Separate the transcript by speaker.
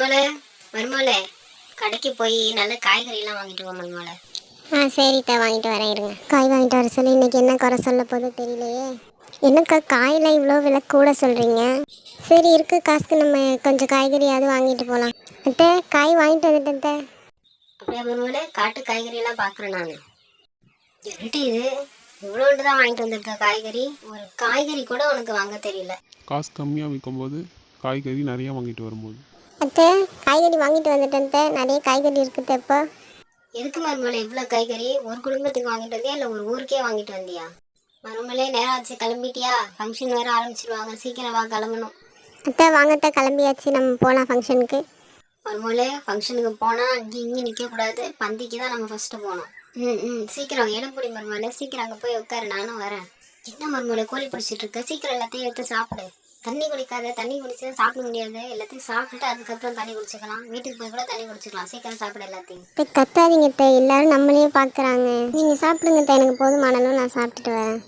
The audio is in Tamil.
Speaker 1: மருமலை மருமலை கடைக்கு போய் நல்ல காய்கறிலாம் வாங்கிட்டு வா மருமலை
Speaker 2: ஆ சரித்தா வாங்கிட்டு வரேன் இருங்க. காய் வாங்கிட்டு வர சொல்லி இன்னைக்கு என்ன குறை சொல்ல போதோ தெரியலையே. என்னக்கா காயில் இவ்வளோ விலை கூட சொல்கிறீங்க சரி இருக்கு காசுக்கு நம்ம கொஞ்சம் காய்கறியாவது வாங்கிட்டு போகலாம் அத்தை காய் வாங்கிட்டு வந்துட்டேன் அத்தை.
Speaker 1: அப்படியே மருமலை காட்டு காய்கறி எல்லாம் பார்க்குறேன் நான். என்னட்டு இது? இவ்வளோண்டு தான் வாங்கிட்டு வந்திருக்க காய்கறி. ஒரு காய்கறி கூட உனக்கு வாங்க தெரியல.
Speaker 3: காசு கம்மியாக விற்கும்போது காய்கறி நிறையா வாங்கிட்டு வரும்போது.
Speaker 2: அத்தை காய்கறி வாங்கிட்டு வந்துட்டேன். நிறைய காய்கறி இருக்குது இப்போ.
Speaker 1: எதுக்கு மருமலை இவ்வளோ காய்கறி? ஒரு குடும்பத்துக்கு வாங்கிட்டு வந்தியா? இல்லை ஒரு ஊருக்கே வாங்கிட்டு வந்தியா? மருமலை நேரம் ஆச்சு. கிளம்பிட்டியா? ஃபங்க்ஷன் வேற ஆரம்பிச்சிருவாங்க. சீக்கிரம் வா கிளம்பணும்.
Speaker 2: அத்தை வாங்கத்த கிளம்பியாச்சு. நம்ம போகலாம் ஃபங்க்ஷனுக்கு
Speaker 1: மருமலை ஃபங்க்ஷனுக்கு போனால் அங்கேயும் இங்கேயும் நிற்கக்கூடாது. பந்திக்கு தான் நம்ம ஃபஸ்ட்டு போகணும். ம் ம். சீக்கிரம் இடம் பிடி மருமலை சீக்கிரம் அங்கே போய் உட்காரு. நானும் வரேன். என்ன மருமலை கோழி பிடிச்சிட்டு இருக்க? சீக்கிரம் எல்லாத்தையும் எடுத்து சாப்பிடு. தண்ணி குடிக்காத தண்ணி குடிச்சா சாப்பிட முடியாது. எல்லாத்தையும் சாப்பிட்டு அதுக்கப்புறம் தண்ணி குடிச்சுக்கலாம். வீட்டுக்கு போய் கூட தண்ணி குடிச்சுக்கலாம். சீக்கிரம் சாப்பிட எல்லாத்தையும்.
Speaker 2: இப்போ கத்தாதீங்க எல்லாரும் நம்மளையும் பார்க்குறாங்க நீங்கள் சாப்பிடுங்க எனக்கு போதுமானாலும் நான் சாப்பிட்டுட்டு வரேன்.